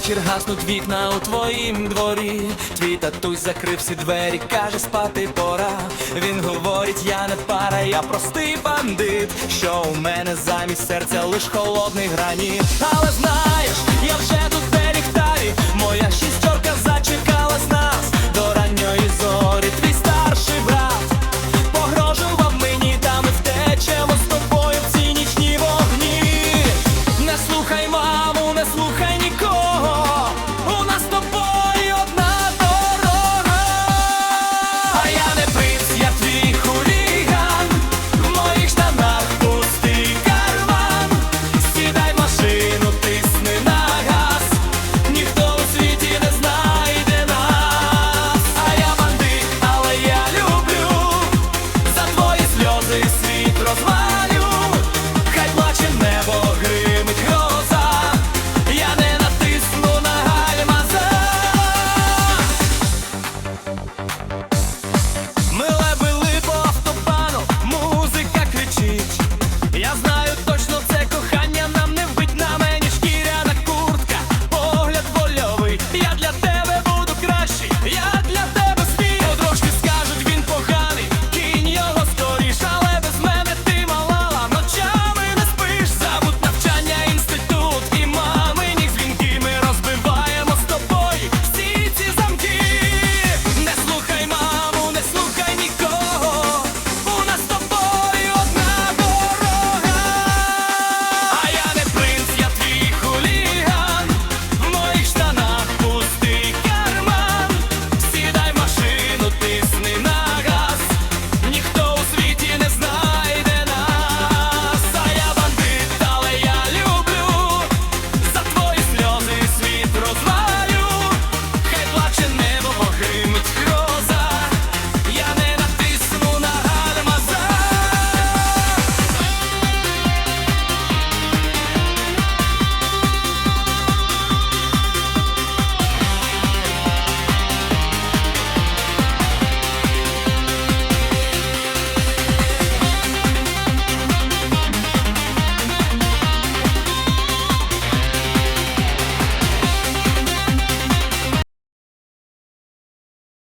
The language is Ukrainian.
вечір гаснуть вікна у твоїм дворі. Твій татусь закрив всі двері, каже, спати пора. Він говорить, я не пара, я простий бандит. Що у мене замість серця лиш холодний граніт. Але знаєш, я вже тут